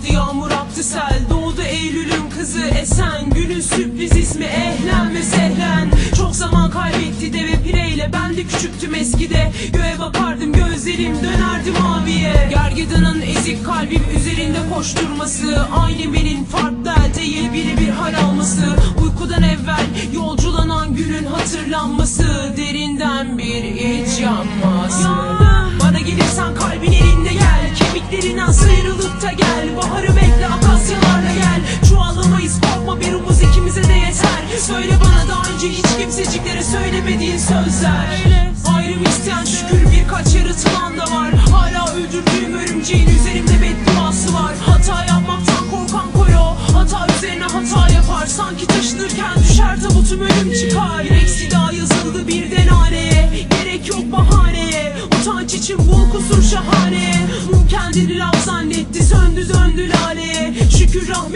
Yağdı yağmur aktı sel Doğdu Eylül'ün kızı Esen. Günün sürpriz ismi Ehlen ve Sehlen. Çok zaman kaybetti deve pireyle Ben de küçüktüm eskide. Göğe bakardım gözlerim dönerdi maviye. Gergedanın ezik kalbim üzerinde koşturması Aynı benim farklı değil biri bir hal alması. Uykudan evvel yolculanan günün hatırlanması Derinden bir iç yanması kimseciklere söylemediğin sözler. Ayrım isteyen şükür birkaç yaratılan da var. Hala öldürdüğüm örümceğin üzerimde bedduası var. Hata yapmaktan korkan koyo. Hata üzerine hata yapar. Sanki taşınırken düşer tabutum ölüm çıkar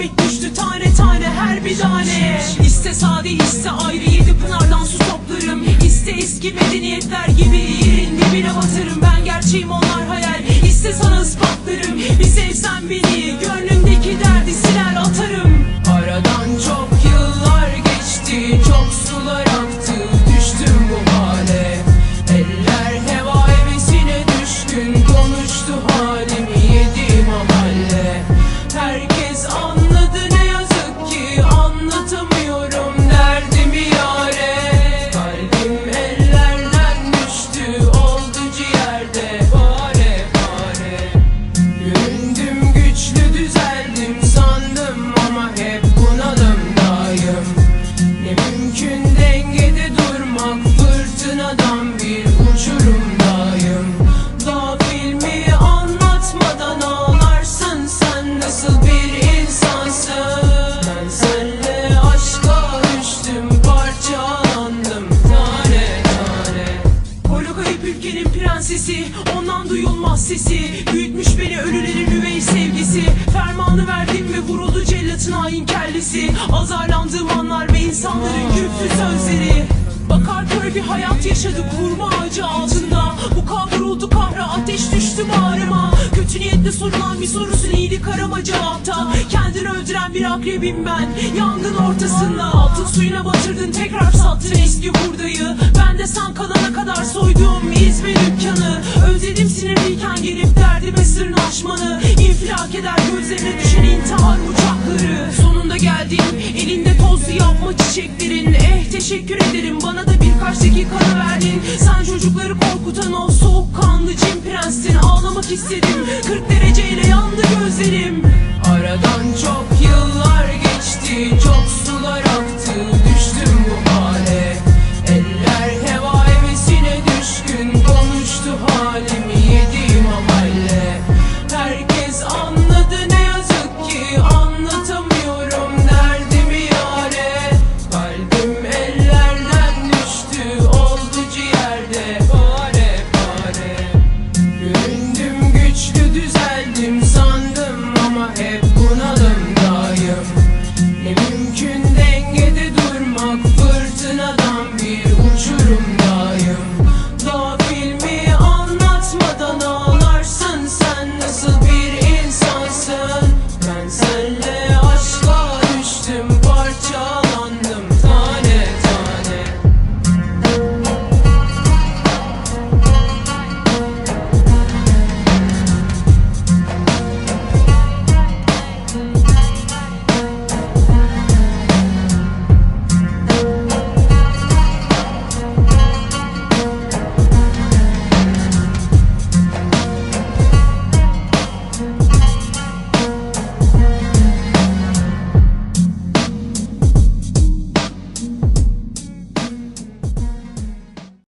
Rahmet düştü tane tane her bir tane. İste sade iste ayrı yedi pınardan su toplarım. İste eski medeniyetler gibi yerin dibine batırım. Ben gerçeğim onlar hayal. İste sana ispatlarım. Bir sevsen beni Gönlümdeki derdi siler atarım. Aradan çok yıllar geçti Çok sular aktı. Düştüm bu hale. Eller heva hevesine düşkün Konuştu halimi güçlü düzeldim ülkenin prensesi Ondan duyulmaz sesi. Büyütmüş beni ölülerin üvey sevgisi. Fermanı verdim ve vuruldu cellatın hain kellesi. Azarlandığım anlar ve insanların küflü sözleri. Bakar kör bir hayat yaşadık hurma ağacı altında. Bu kavruldu kahra ateş düştü bağrıma. Kötü niyetle sorulan bir sorusun iyilik arama cevapta Kendini öldüren bir akrebim ben Yangın ortasında suyuna batırdın tekrar sattın eski hurdayı. Ben de sen kalana kadar soyduğum İzmir dükkanı. Özledim sinirliyken gelip derdime sırnaşmanı İnfilak eder gözlerine düşen intihar uçakları. Sonunda geldim elinde tozlu yapma çiçeklerin. Eh teşekkür ederim bana da birkaç dakika verdin. Sen çocukları korkutan o soğukkanlı cin prenssin Ağlamak istedim 40